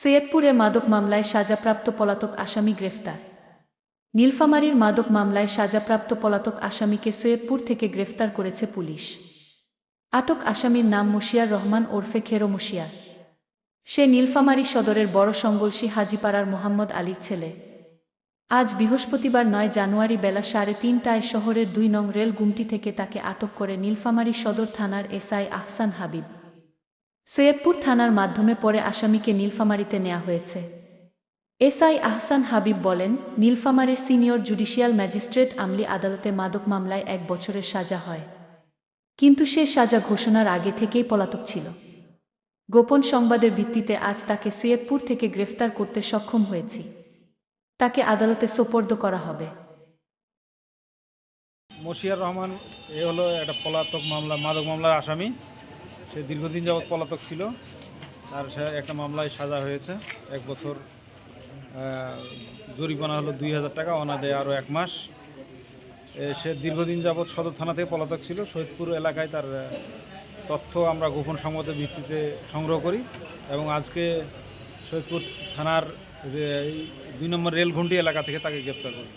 সৈয়দপুরে মাদক মামলায় সাজাপ্রাপ্ত পলাতক আসামি গ্রেফতার। নীলফামারীর মাদক মামলায় সাজাপ্রাপ্ত পলাতক আসামিকে সৈয়দপুর থেকে গ্রেফতার করেছে পুলিশ। আটক আসামির নাম মুশিয়ার রহমান ওরফে খেরো মুশিয়ার সে নীলফামারী সদরের বড় সঙ্গলসি হাজিপাড়ার মোহাম্মদ আলীর ছেলে। আজ বৃহস্পতিবার নয় জানুয়ারি বেলা সাড়ে তিনটায় শহরের দুই নং রেল গুমটি থেকে তাকে আটক করে নীলফামারী সদর থানার এসআই আহসান হাবিব। সৈয়দপুর থানার মাধ্যমে পরে আসামিকে নীলফামারীতে নেওয়া হয়েছে। এসআই আহসান হাবিব বলেন, নীলফামারীর সিনিয়র জুডিশিয়াল ম্যাজিস্ট্রেট আমলি আদালতে মাদক মামলায় এক বছরের সাজা হয়। কিন্তু সে সাজা ঘোষণার আগে থেকেই পলাতক ছিল। গোপন সংবাদের ভিত্তিতে আজ তাকে সৈয়দপুর থেকে গ্রেফতার করতে সক্ষম হয়েছি। তাকে আদালতে সোপর্দ করা হবে। মশিয়ার রহমান, এ হলো একটা পলাতক মামলা, মাদক মামলার আসামি। সে দীর্ঘদিন যাবৎ পলাতক ছিল। তার একটা মামলায় সাজা হয়েছে। এক বছর জরিমানা হলো দুই হাজার টাকা অনাদে আরও এক মাস। সে দীর্ঘদিন যাবৎ সদর থানা থেকে পলাতক ছিল। শহীদপুর এলাকায় তার তথ্য আমরা গোপন সংবাদের ভিত্তিতে সংগ্রহ করি এবং আজকে সৈয়দপুর থানার দুই নম্বর রেলঘুন্টি এলাকা থেকে তাকে গ্রেপ্তার করি।